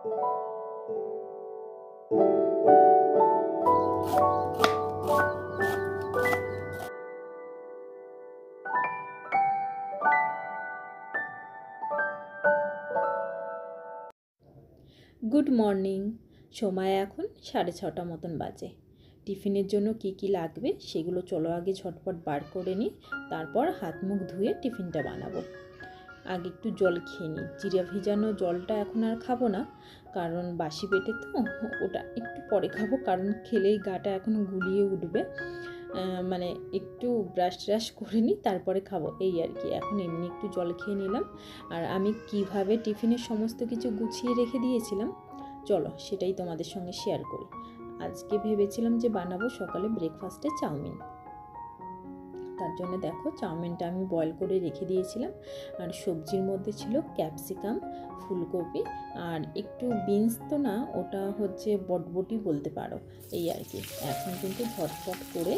Good morning. সময় এখন সাড়ে ছটা মতন বাজে। টিফিনের জন্য কি কি লাগবে সেগুলো চলো আগে ঝটপট বার করে নিই, তারপর হাত মুখ ধুয়ে টিফিনটা বানাবো। আগে একটু জল খেয়ে নিই। জিরা ভিজানো জলটা এখন আর খাব না, কারণ বাসি পেটে তো, ওটা একটু পরে খাব, কারণ খেলেই গাটা এখন গুলিয়ে উঠবে। মানে একটু ব্রাশ ট্রাশ করে নিই, তারপরে খাব, এই আর কি। এখন এমনি একটু জল খেয়ে নিলাম। আর আমি কীভাবে টিফিনের সমস্ত কিছু গুছিয়ে রেখে দিয়েছিলাম, চলো সেটাই তোমাদের সঙ্গে শেয়ার করি। আজকে ভেবেছিলাম যে বানাবো সকালে ব্রেকফাস্টে চাউমিন। তার জন্য দেখো চাউমিনটা আমি বয়েল করে রেখে দিয়েছিলাম। আর সবজির মধ্যে ছিল ক্যাপসিকাম ফুলকপি আর একটু বিনস তো না, ওটা হচ্ছে বটবটি বলতে পারো। এই আর কি। এখন কিন্তু ঝটপট করে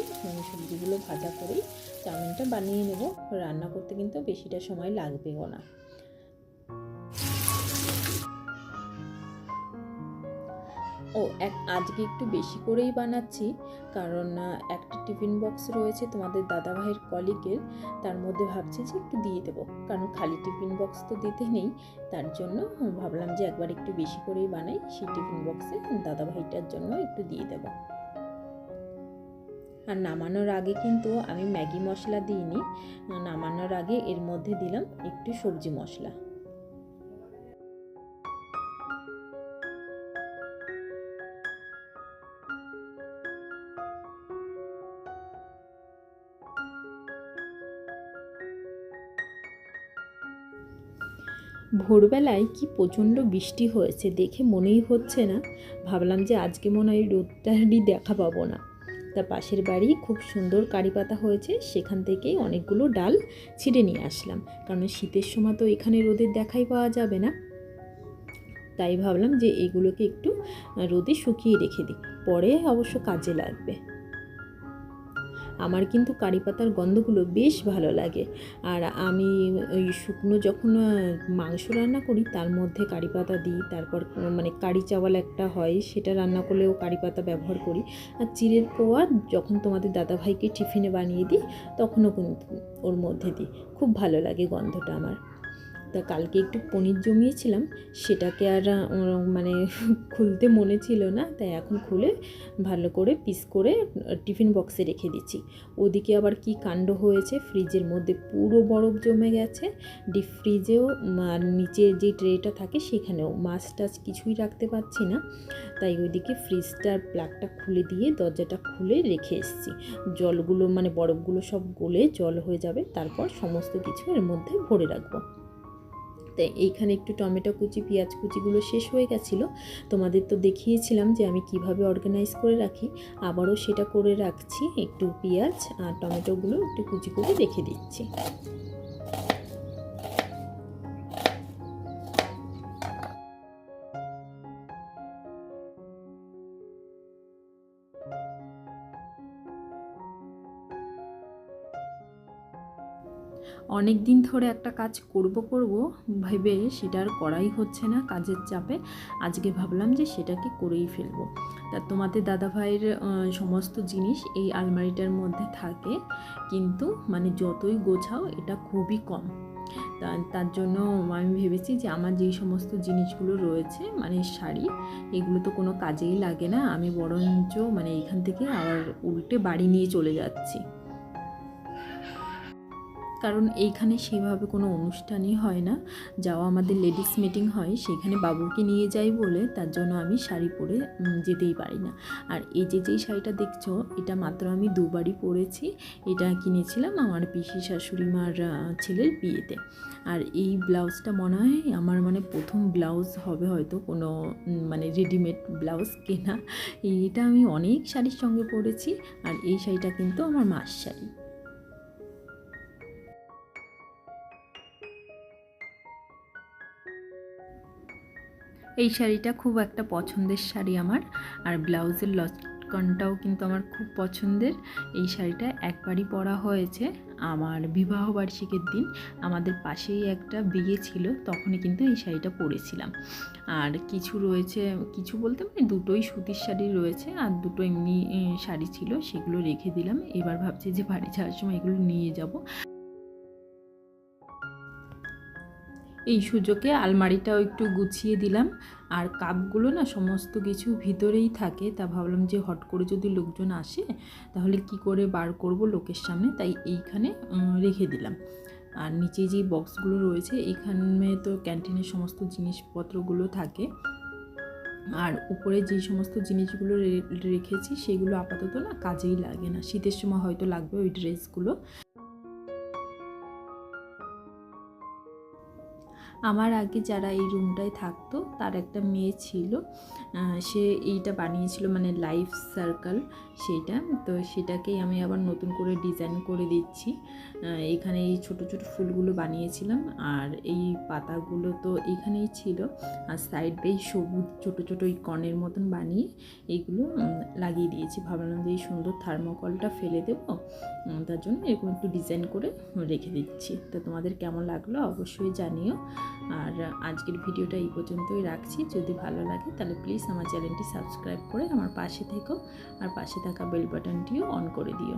সবজিগুলো ভাজা করেই চাউমিনটা বানিয়ে নেব। রান্না করতে কিন্তু বেশিটা সময় লাগবেও না। ও এক, আজকে একটু বেশি করেই বানাচ্ছি। কারণ একটা টিফিন বক্স রয়েছে তোমাদের দাদাভাইয়ের কলিগের। তার মধ্যে ভাবছি যে একটু দিয়ে দেবো। কারণ খালি টিফিন বক্স তো দিতে নেই। তার জন্য ভাবলাম যে একবার একটু বেশি করেই বানাই। সেই টিফিন বক্সে দাদাভাইটার জন্য একটু দিয়ে দেবো। আর নামানোর আগে কিন্তু আমি ম্যাগি মশলা দিইনি। নামানোর আগে এর মধ্যে দিলাম একটু সবজি মশলা। ভোরবেলায় কি প্রচণ্ড বৃষ্টি হয়েছে দেখে মনেই হচ্ছে না। ভাবলাম যে আজকে মনে হয় রোদটারই দেখা পাবো না। তা পাশের বাড়ি খুব সুন্দর কারি পাতা হয়েছে, সেখান থেকেই অনেকগুলো ডাল ছিঁড়ে নিয়ে আসলাম। কারণ শীতের সময় তো এখানে রোদের দেখাই পাওয়া যাবে না। তাই ভাবলাম যে এগুলোকে একটু রোদে শুকিয়ে রেখে দিই, পরে অবশ্য কাজে লাগবে। আমার কিন্তু কারি পাতার গন্ধগুলো বেশ ভালো লাগে। আর আমি ওই শুকনো যখন মাংস রান্না করি, তার মধ্যে কারি পাতা দিই, তারপর মানে কারি চাওয়াল একটা হয়, সেটা রান্না করলেও কারি পাতা ব্যবহার করি। আর চিরের পোয়া যখন তোমাদের দাদাভাইকে টিফিনে বানিয়ে দিই, তখনও কিন্তু ওর মধ্যে দিই। খুব ভালো লাগে গন্ধটা আমার। তা কালকে একটু পনির জমিয়েছিলাম, সেটাকে আর মানে খুলতে মনে ছিল না, তাই এখন খুলে ভালো করে পিস করে টিফিন বক্সে রেখে দিচ্ছি। ওদিকে আবার কি কাণ্ড হয়েছে, ফ্রিজের মধ্যে পুরো বরফ জমে গেছে, ডিপ ফ্রিজেও আর নিচে যে ট্রেটা থাকে সেখানেও মাছ টাছ কিছুই রাখতে পারছি না, তাই ওইদিকে ফ্রিজটার প্লাগটা খুলে দিয়ে দরজাটা খুলে রেখে এসেছি। জলগুলো মানে বরফগুলো সব গলে জল হয়ে যাবে, তারপর সমস্ত কিছু এর মধ্যে ভরে রাখব। তাই এইখানে একটু টমেটো কুচি, পেঁয়াজ কুচিগুলো শেষ হয়ে গেছিল। তোমাদের তো দেখিয়েছিলাম যে আমি কীভাবে অর্গানাইজ করে রাখি। আবারও সেটা করে রাখছি, একটু পেঁয়াজ আর টমেটোগুলো একটু কুচি করে রেখে দিচ্ছি। অনেক দিন ধরে একটা কাজ করব করব, ভেবে সেটা আর করাই হচ্ছে না কাজের চাপে। আজকে ভাবলাম যে সেটাকে করেই ফেলব। তা তোমাদের দাদাভাইয়ের সমস্ত জিনিস এই আলমারিটার মধ্যে থাকে, কিন্তু মানে যতই গোছাও এটা খুবই কম। তার জন্য আমি ভেবেছি যে আমার যেই সমস্ত জিনিসগুলো রয়েছে মানে শাড়ি, এগুলো তো কোনো কাজেই লাগে না। আমি বরঞ্চ মানে এখান থেকে আবার উল্টে বাড়ি নিয়ে চলে যাচ্ছি। কারণ এইখানে সেভাবে কোনো অনুষ্ঠানই হয় না। যাওয়া আমাদের লেডিস মিটিং হয় সেখানে বাবুকে নিয়ে যাই বলে তার জন্য আমি শাড়ি পরে যেতেই পারি না। আর এই যে যেই শাড়িটা দেখছ, এটা মাত্র আমি দুবারই পরেছি। এটা কিনেছিলাম আমার পিসি শাশুড়ি মার ছেলের বিয়েতে। আর এই ব্লাউজটা মনে হয় আমার মানে প্রথম ব্লাউজ হবে হয়তো কোনো মানে রেডিমেড ব্লাউজ কেনা। এইটা আমি অনেক শাড়ির সঙ্গে পরেছি। আর এই শাড়িটা কিন্তু আমার মাস শাড়ি। এই শাড়িটা খুব একটা পছন্দের শাড়ি আমার। আর ব্লাউজের লট লটকনটাও কিন্তু আমার খুব পছন্দের। এই শাড়িটা একবারই পরা হয়েছে আমার বিবাহ বার্ষিকীর দিন। আমাদের পাশেই একটা বিয়ে ছিল, তখনই কিন্তু এই শাড়িটা পরেছিলাম। আর কিছু রয়েছে, কিছু বলতে মানে দুটোই সুতির শাড়ি রয়েছে আর দুটো এমনি শাড়ি ছিল, সেগুলো রেখে দিলাম। এবার ভাবছি যে বাড়ি যাওয়ার সময় এগুলো নিয়ে যাব। এই সুযোগে আলমারিটাও একটু গুছিয়ে দিলাম। আর কাপগুলো না সমস্ত কিছু ভিতরেই থাকে। তা ভাবলাম যে হট করে যদি লোকজন আসে, তাহলে কি করে বার করব লোকের সামনে? তাই এইখানে রেখে দিলাম। আর নিচে যে বক্সগুলো রয়েছে, এইখানে তো ক্যান্টিনের সমস্ত জিনিসপত্রগুলো থাকে। আর উপরে যে সমস্ত জিনিসগুলো রেখেছি, সেগুলো আপাতত না কাজেই লাগে না। শীতের সময় হয়তো লাগবে ওই ড্রেসগুলো। আমার আগে যারা এই রুমটায় থাকতো, তার একটা মেয়ে ছিল। সে এইটা বানিয়েছিল মানে লাইফ সার্কেল সেইটা তো সেটাকেই আমি আবার নতুন করে ডিজাইন করে দিচ্ছি। এখানে এই ছোট ছোট ফুলগুলো বানিয়েছিলাম। আর এই পাতাগুলো তো এখানেই ছিল। আর সাইড বেই সবুজ ছোট ছোট ওই কনের মতন বানিয়ে এইগুলো লাগিয়ে দিয়েছি। ভাবলাম যে এই সুন্দর থার্মোকলটা ফেলে দেবো। তার জন্য এরকম একটু ডিজাইন করে রেখে দিচ্ছি। তো তোমাদের কেমন লাগল অবশ্যই জানিও। আর আজকের ভিডিওটা এই পর্যন্তই রাখছি। যদি ভালো লাগে তাহলে প্লিজ আমার চ্যানেলটি সাবস্ক্রাইব করে আমার পাশে থেকো আর পাশে থাকা বেল বাটনটিও অন করে দিও।